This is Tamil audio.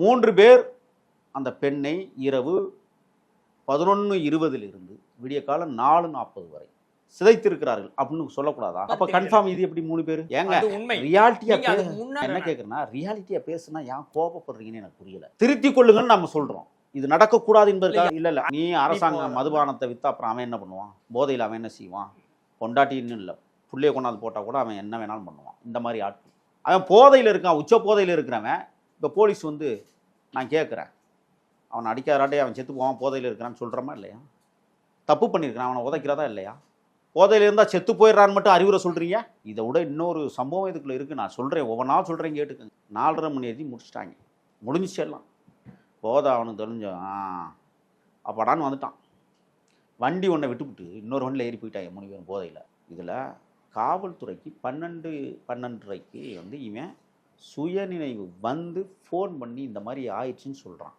மூன்று பேர் அந்த பெண்ணை இரவு பதினொன்று இருபதிலிருந்து விடிய காலம் நாலு நாற்பது வரை சிதைத்திருக்கிறார்கள் அப்படின்னு சொல்லக்கூடாதா? அப்ப கன்ஃபார்ம் இது எப்படி மூணு பேர்? ஏங்க அது உண்மை. ரியாலிட்டியா என்ன கேக்குறேன்னா ரியாலிட்டியா பேசுனா ஏன் கோபப்படுறீங்கன்னு எனக்கு புரியல. திருத்திக் கொள்ளுங்கன்னு நம்ம சொல்றோம். இது நடக்கக்கூடாது என்பதற்காக இல்ல இல்ல. நீ அரசாங்கம் மதுபானத்தை வித்தா அப்புறம் அவன் என்ன பண்ணுவான்? போதையில் அவன் என்ன செய்வான்? பொண்டாட்டின்னு இல்லை. புள்ளைய கொண்டாந்து போட்டால் கூட அவன் என்ன வேணாலும் பண்ணுவான். இந்த மாதிரி ஆட்கள். அவன் போதையில் இருக்கான் உச்ச போதையில் இருக்கிறவன். இப்போ போலீஸ் வந்து நான் கேட்குறேன். அவனை அடிக்காராட்டே அவன் செத்து போவான் போதையில் இருக்கிறான்னு சொல்கிறோமா இல்லையா? தப்பு பண்ணியிருக்கிறான். அவனை உதைக்கிறதா இல்லையா? போதையில் இருந்தால் செத்து போயிடுறான்னு மட்டும் அறிவுரை சொல்கிறீங்க இதை விட இன்னொரு சம்பவம் இதுக்குள்ளே இருக்குது நான் சொல்கிறேன் ஒவ்வொன்றா சொல்கிறேன் கேட்டுக்கங்க. நாலரை மணி எழுதி முடிச்சிட்டாங்க. முடிஞ்சிச்சு எல்லாம். போதை அவனுக்கு தெரிஞ்சோம் அப்படான்னு வந்துட்டான். வண்டி ஒன்றை விட்டுவிட்டு இன்னொரு வண்டியில் ஏறி போயிட்டாங்க மூணு பேரும் போதையில். இதில் காவல்துறைக்கு பன்னெண்டு பன்னெண்டரைக்கு வந்து இவன் சுயநினைவு வந்து ஃபோன் பண்ணி இந்த மாதிரி ஆயிடுச்சுன்னு சொல்கிறான்